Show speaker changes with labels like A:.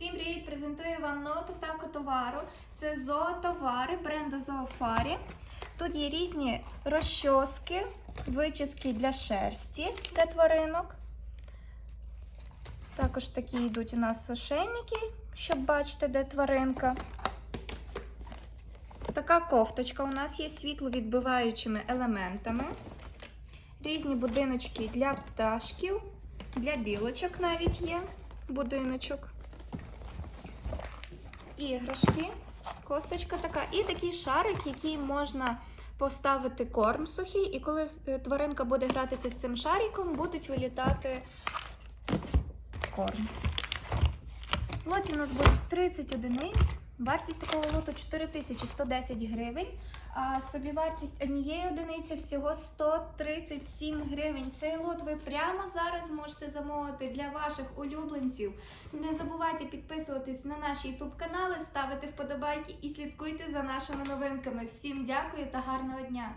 A: Всім привіт! Презентую вам нову поставку товару. Це зоотовари бренду Зоофарі. Тут є різні розчоски, вичіски для шерсті для тваринок. Також такі йдуть у нас ошейники, щоб бачити, де тваринка. Така кофточка у нас є світловідбиваючими елементами. Різні будиночки для пташків, для білочок навіть є будиночок. Іграшки, косточка така, і такий шарик, який можна поставити корм сухий, і коли е, тваринка буде гратися з цим шариком, будуть вилітати корм. В лоті у нас буде 30 одиниць. Вартість такого лоту 4110 гривень, а собівартість однієї одиниці всього 137 гривень. Цей лот ви прямо зараз можете замовити для ваших улюбленців. Не забувайте підписуватись на наші ютуб канали, ставити вподобайки і слідкуйте за нашими новинками. Всім дякую та гарного дня!